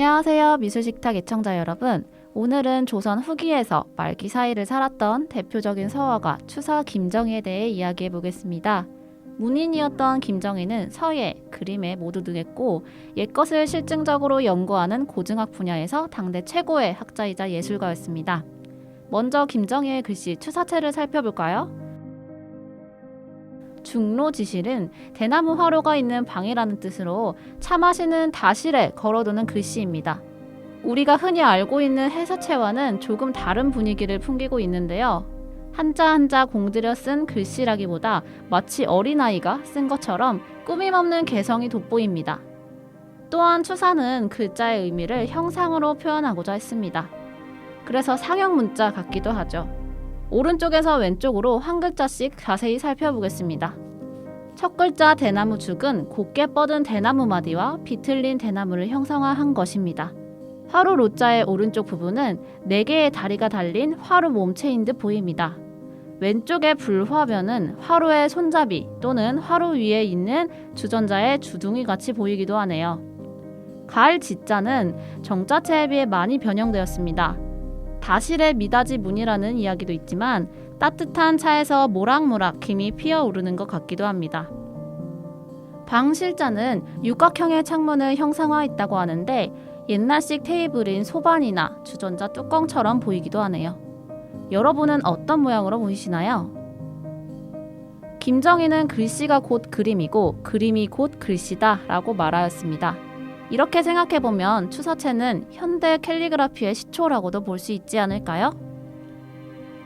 안녕하세요. 미술식탁 애청자 여러분. 오늘은 조선 후기에서 말기 사이를 살았던 대표적인 서화가 추사 김정희에 대해 이야기해 보겠습니다. 문인이었던 김정희는 서예, 그림에 모두 능했고 옛것을 실증적으로 연구하는 고증학 분야에서 당대 최고의 학자이자 예술가였습니다. 먼저 김정희의 글씨 추사체를 살펴볼까요? 중로지실은 대나무 화로가 있는 방이라는 뜻으로 차 마시는 다실에 걸어두는 글씨입니다. 우리가 흔히 알고 있는 해사체와는 조금 다른 분위기를 풍기고 있는데요. 한자 한자 공들여 쓴 글씨라기보다 마치 어린아이가 쓴 것처럼 꾸밈없는 개성이 돋보입니다. 또한 추사는 글자의 의미를 형상으로 표현하고자 했습니다. 그래서 상형 문자 같기도 하죠. 오른쪽에서 왼쪽으로 한 글자씩 자세히 살펴보겠습니다. 첫 글자 대나무 죽은 곱게 뻗은 대나무 마디와 비틀린 대나무를 형상화한 것입니다. 화로 로자의 오른쪽 부분은 네 개의 다리가 달린 화로 몸체인 듯 보입니다. 왼쪽의 불화변은 화로의 손잡이 또는 화로 위에 있는 주전자의 주둥이 같이 보이기도 하네요. 가을 지자는 정자체에 비해 많이 변형되었습니다. 다실의 미닫이 문이라는 이야기도 있지만 따뜻한 차에서 모락모락 김이 피어오르는 것 같기도 합니다. 방 실자는 육각형의 창문을 형상화했다고 하는데 옛날식 테이블인 소반이나 주전자 뚜껑처럼 보이기도 하네요. 여러분은 어떤 모양으로 보이시나요? 김정희는 글씨가 곧 그림이고 그림이 곧 글씨다 라고 말하였습니다. 이렇게 생각해보면 추사체는 현대 캘리그라피의 시초라고도 볼 수 있지 않을까요?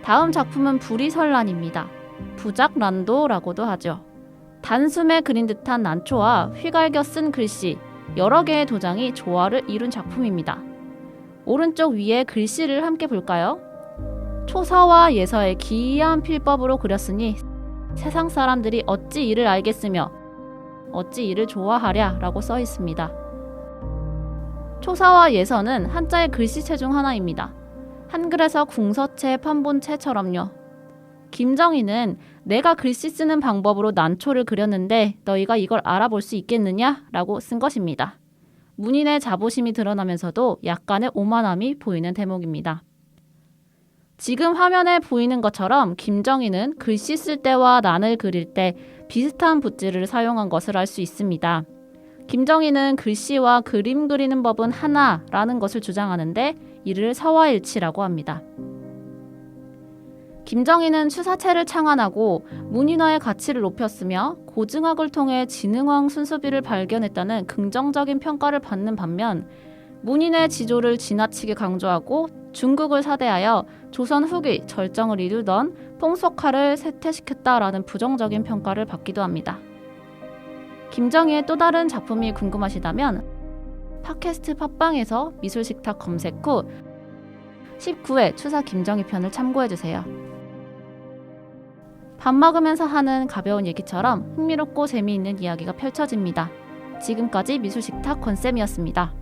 다음 작품은 부리설란입니다. 부작 란도라고도 하죠. 단숨에 그린 듯한 난초와 휘갈겨 쓴 글씨, 여러 개의 도장이 조화를 이룬 작품입니다. 오른쪽 위에 글씨를 함께 볼까요? 초서와 예서의 기이한 필법으로 그렸으니 세상 사람들이 어찌 이를 알겠으며 어찌 이를 좋아하랴 라고 써 있습니다. 초사와 예서는 한자의 글씨체 중 하나입니다. 한글에서 궁서체, 판본체처럼요. 김정희는 내가 글씨 쓰는 방법으로 난초를 그렸는데 너희가 이걸 알아볼 수 있겠느냐? 라고 쓴 것입니다. 문인의 자부심이 드러나면서도 약간의 오만함이 보이는 대목입니다. 지금 화면에 보이는 것처럼 김정희는 글씨 쓸 때와 난을 그릴 때 비슷한 붓질을 사용한 것을 알 수 있습니다. 김정희는 글씨와 그림 그리는 법은 하나라는 것을 주장하는데 이를 서화일치라고 합니다. 김정희는 추사체를 창안하고 문인화의 가치를 높였으며 고증학을 통해 지능왕 순수비를 발견했다는 긍정적인 평가를 받는 반면 문인의 지조를 지나치게 강조하고 중국을 사대하여 조선 후기 절정을 이루던 풍속화를 쇠퇴시켰다라는 부정적인 평가를 받기도 합니다. 김정희의 또 다른 작품이 궁금하시다면 팟캐스트 팟빵에서 미술식탁 검색 후 19회 추사 김정희 편을 참고해 주세요. 밥 먹으면서 하는 가벼운 얘기처럼 흥미롭고 재미있는 이야기가 펼쳐집니다. 지금까지 미술식탁 권쌤이었습니다.